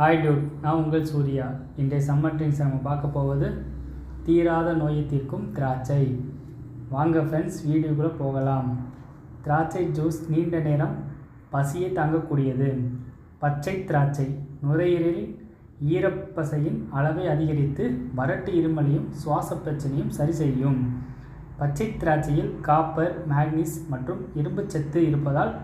Hi dude நான் உங்கள் சூர்யா. இன்றைய சம்மர் ட்ரிங்க்ஸ் நம்ம பார்க்க போவது தீராத நோயை தீர்க்கும் திராட்சை. வாங்க ஃப்ரெண்ட்ஸ் வீடியோக்குள்ளே போகலாம். திராட்சை ஜூஸ் நீண்ட நேரம் பசியை தாங்கக்கூடியது. பச்சை திராட்சை நுரையீரலில் ஈரப்பசையின் அளவை அதிகரித்து வறட்டு இருமலையும் சுவாச பிரச்சனையும் சரி செய்யும். பச்சை திராட்சையில் காப்பர் மேக்னீஸ் மற்றும் இரும்புச்சத்து இருப்பதால்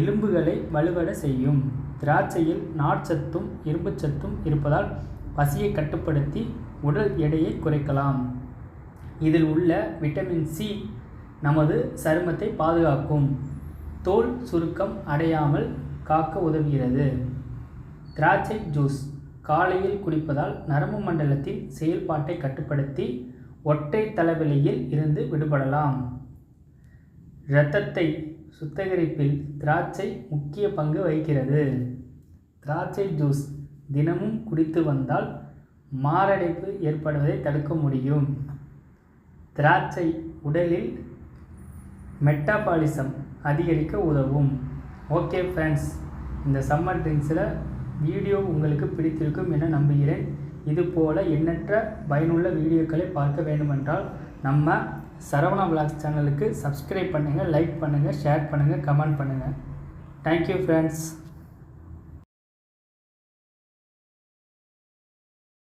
எலும்புகளை வலுவட செய்யும். திராட்சையில் நார்ச்சத்தும் இரும்புச்சத்தும் இருப்பதால் பசியை கட்டுப்படுத்தி உடல் எடையை குறைக்கலாம். இதில் உள்ள விட்டமின் சி நமது சருமத்தை பாதுகாக்கும். தோல் சுருக்கம் அடையாமல் காக்க உதவுகிறது. திராட்சை ஜூஸ் காலையில் குடிப்பதால் நரம்பு மண்டலத்தின் செயல்பாட்டை கட்டுப்படுத்தி ஒற்றை தலைவலியில் இருந்து விடுபடலாம். இரத்தத்தை சுத்திகரிப்பில் திராட்சை முக்கிய பங்கு வகிக்கிறது. திராட்சை ஜூஸ் தினமும் குடித்து வந்தால் மாரடைப்பு ஏற்படுவதை தடுக்க முடியும். திராட்சை உடலில் மெட்டாபாலிசம் அதிகரிக்க உதவும். ஓகே ஃப்ரெண்ட்ஸ் இந்த சம்மர் ட்ரிங்க்ஸில் வீடியோ உங்களுக்கு பிடித்திருக்கும் என நம்புகிறேன். இதுபோல் எண்ணற்ற பயனுள்ள வீடியோக்களை பார்க்க வேண்டுமென்றால் நம்ம சரவணா விளாக்ஸ் சேனலுக்கு சப்ஸ்கிரைப் பண்ணுங்கள் லைக் பண்ணுங்கள் ஷேர் பண்ணுங்கள் கமெண்ட் பண்ணுங்கள் தேங்க்யூ ஃப்ரெண்ட்ஸ்